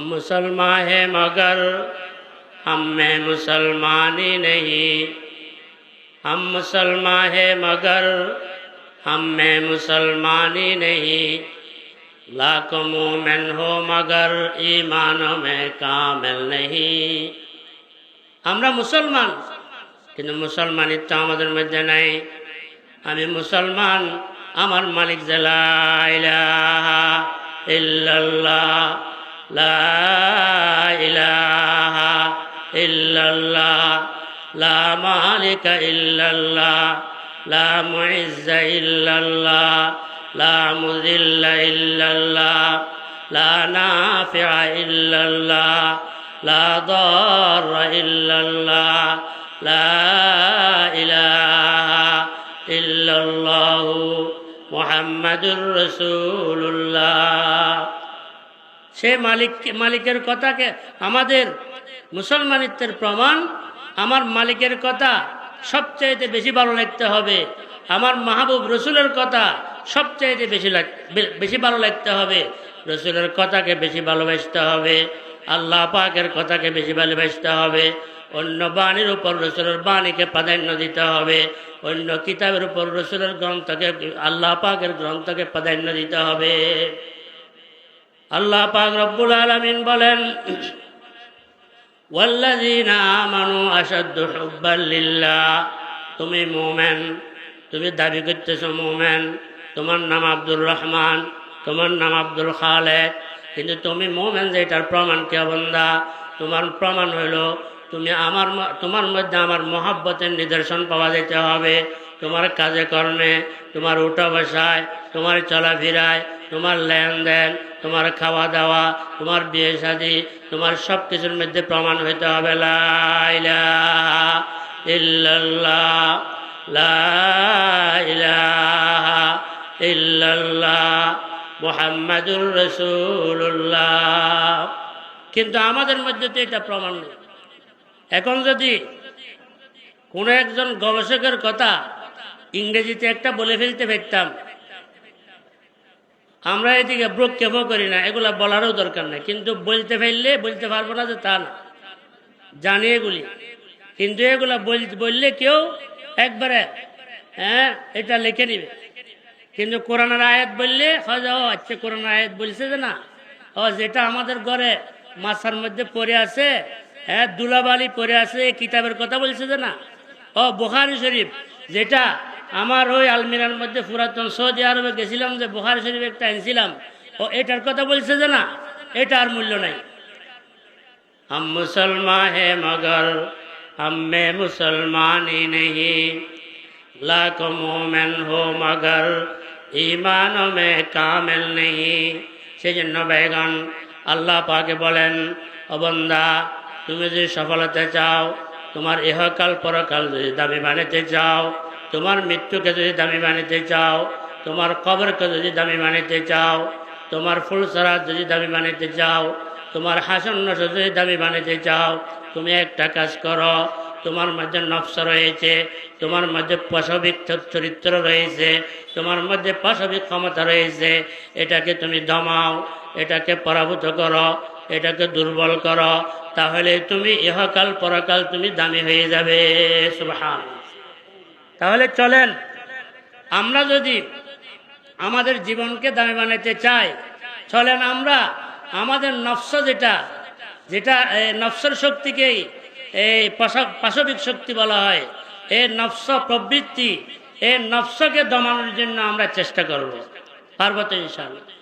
ہم مسلمان ہیں مگر ہم میں مسلمان ہی نہیں ہم مسلمان ہیں مگر ہم میں مسلمان ہی نہیں لاکھوں مومن ہو مگر ایمانوں میں کامل نہیں আমরা মুসলমান কিন্তু মুসলমানিত্ব আমাদের মধ্যে নাই আমি মুসলমান আমার মালিক জেলা ইল্লাল্লাহ لا إله إلا الله لا مالك إلا الله لا معز إلا الله لا مذل إلا الله لا نافع إلا الله لا ضار إلا الله لا إله إلا الله محمد رسول الله. সে মালিক, মালিকের কথাকে আমাদের মুসলমানিত্বের প্রমাণ। আমার মালিকের কথা সবচাইতে বেশি ভালো লাগতে হবে। আমার মাহবুব রসুলের কথা সবচাইতে বেশি বেশি ভালো লাগতে হবে। রসুলের কথাকে বেশি ভালোবাসতে হবে। আল্লাহ পাকের কথাকে বেশি ভালোবাসতে হবে। অন্য বাণীর উপর রসুলের বাণীকে প্রাধান্য দিতে হবে। অন্য কিতাবের উপর রসুলের গ্রন্থকে, আল্লাহ পাকের গ্রন্থকে প্রাধান্য দিতে হবে। আল্লাহ পাক রব্বুল আলমিন বলেন তুমি মোমেন, তুমি দাবি করতেছ মোমেন। তোমার নাম আব্দুর রহমান, তোমার নাম আব্দুল খালেদ কিন্তু তুমি মোমেন যে, এটার প্রমাণ কে বন্ধা তোমার প্রমাণ হইল তুমি আমার তোমার মধ্যে আমার মহাব্বতের নিদর্শন পাওয়া যেতে হবে। তোমার কাজে কর্মে, তোমার উঠা বসায় তোমার চলাফেরায়, তোমার লেনদেন, তোমার খাওয়া দাওয়া তোমার বিয়ে শাদী তোমার সব কিছুর মধ্যে প্রমাণ হইতে হবে। লা ইলাহা ইল্লাল্লাহ, লা ইলাহা ইল্লাল্লাহ, মুহাম্মাদুর রসুল্লাহ কিন্তু আমাদের মধ্যে তো এটা প্রমাণ নেই। এখন যদি কোনো একজন গবেষকের কথা ইংরেজিতে একটা বলে ফেলতে পারতাম আমরা এদিকে ব্রোক করি না, এগুলা বলারও দরকার নেই। কিন্তু বলতে ফেললে বলতে পারব না যে তা না। জানি এগুলি। কিন্তু এগুলা বল- বললে কেউ একবারে হ্যাঁ এটা লিখে নিবে। কিন্তু কোরআনের আয়াত বললে হয় ও আচ্ছা কোরআন আয়াত বলছে যে না, ও যেটা আমাদের ঘরে মাছার মধ্যে পড়ে আছে হ্যাঁ দুলাবালি পড়ে আছে এই কিতাবের কথা বলছে যে না ও বুখারি শরীফ যেটা আমার ওই আলমিরার মধ্যে পুরাতন সৌদি আরবে গেছিলাম যে বুখারি শরীফ একটা আনছিলাম ও এটার কথা বলছে যে না এটা আর মূল্য নাই हम मुसलमान है मगर हम में मुसलमानी नहीं लाख मोमेन हो मगर ईमान में कामिल नहीं সেজন্য বেগান আল্লাহ পাকে বলেন অবন্দা তুমি যদি সফলতা চাও, তোমার ইহকাল পরকাল যদি দামি বানাতে চাও, তোমার মৃত্যুকে যদি দামি বানাতে চাও, তোমার কবরকে যদি দামি বানাতে চাও, তোমার ফুলসরাত যদি দামি বানাতে চাও, তোমার হাসন নসর যদি দামি বানাতে চাও, তুমি একটা কাজ করো, তোমার মধ্যে নফস রয়েছে, তোমার মধ্যে পাশবিক চরিত্র রয়েছে, তোমার মধ্যে পাশবিক ক্ষমতা রয়েছে, এটাকে তুমি দমাও, এটাকে পরাভূত করো এটাকে দুর্বল করো তাহলে তুমি ইহকাল পরকাল তুমি দামি হয়ে যাবে। সুবহান। তাহলে চলেন আমরা যদি আমাদের জীবনকে দামি বানাতে চাই চলেন আমরা আমাদের নফস যেটা যেটা এ, নফসের শক্তিকেই এই পাশা- পাশবিক শক্তি বলা হয় এই নফস প্রবৃত্তি এই নফসকে দমানোর জন্য আমরা চেষ্টা করব। পার্বত ইনশাআল্লাহ।